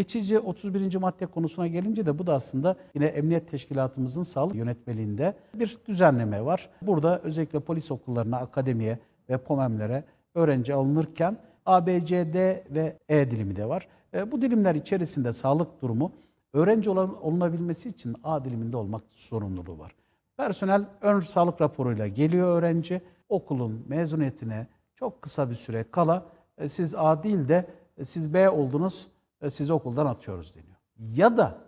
Geçici 31. madde konusuna gelince de bu da aslında yine Emniyet Teşkilatımızın sağlık yönetmeliğinde bir düzenleme var. Burada özellikle polis okullarına, akademiye ve POMEM'lere öğrenci alınırken A, B, C, D ve E dilimi de var. E, Bu dilimler içerisinde sağlık durumu öğrenci olan- olunabilmesi için A diliminde olmak zorunluluğu var. Personel ön sağlık raporuyla geliyor öğrenci. Okulun mezuniyetine çok kısa bir süre kala e, siz A değil de e, siz B oldunuz, sizi okuldan atıyoruz deniyor. Ya da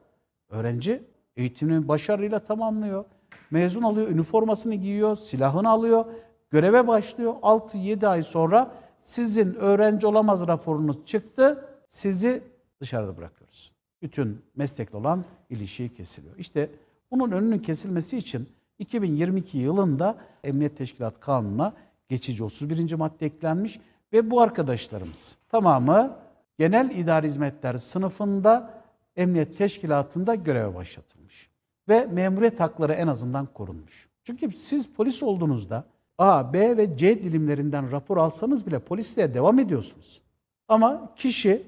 öğrenci eğitimini başarıyla tamamlıyor, mezun oluyor, üniformasını giyiyor, silahını alıyor, göreve başlıyor. 6-7 ay sonra sizin öğrenci olamaz raporunuz çıktı, sizi dışarıda bırakıyoruz. Bütün meslekle olan ilişiği kesiliyor. İşte bunun önünün kesilmesi için 2022 yılında Emniyet Teşkilat Kanunu'na geçici 31. madde eklenmiş ve bu arkadaşlarımız tamamı genel idari hizmetler sınıfında Emniyet Teşkilatı'nda göreve başlatılmış. Ve memuriyet hakları en azından korunmuş. Çünkü siz polis olduğunuzda A, B ve C dilimlerinden rapor alsanız bile polisliğe devam ediyorsunuz. Ama kişi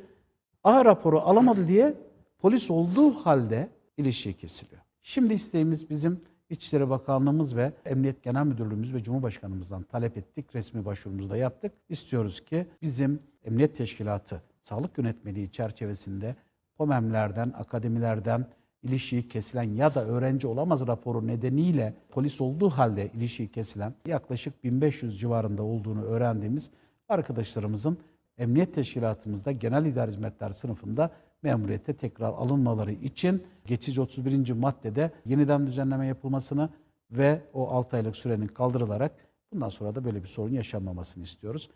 A raporu alamadı diye polis olduğu halde ilişiği kesiliyor. Şimdi isteğimiz bizim İçişleri Bakanlığımız ve Emniyet Genel Müdürlüğümüz ve Cumhurbaşkanımızdan talep ettik. Resmi başvurumuzu da yaptık. İstiyoruz ki bizim Emniyet Teşkilatı sağlık yönetmeliği çerçevesinde POMEM'lerden, akademilerden ilişiği kesilen ya da öğrenci olamaz raporu nedeniyle polis olduğu halde ilişiği kesilen yaklaşık 1500 civarında olduğunu öğrendiğimiz arkadaşlarımızın Emniyet Teşkilatımızda Genel İdari Hizmetler sınıfında memuriyete tekrar alınmaları için geçici 31. maddede yeniden düzenleme yapılmasını ve o 6 aylık sürenin kaldırılarak bundan sonra da böyle bir sorun yaşanmamasını istiyoruz.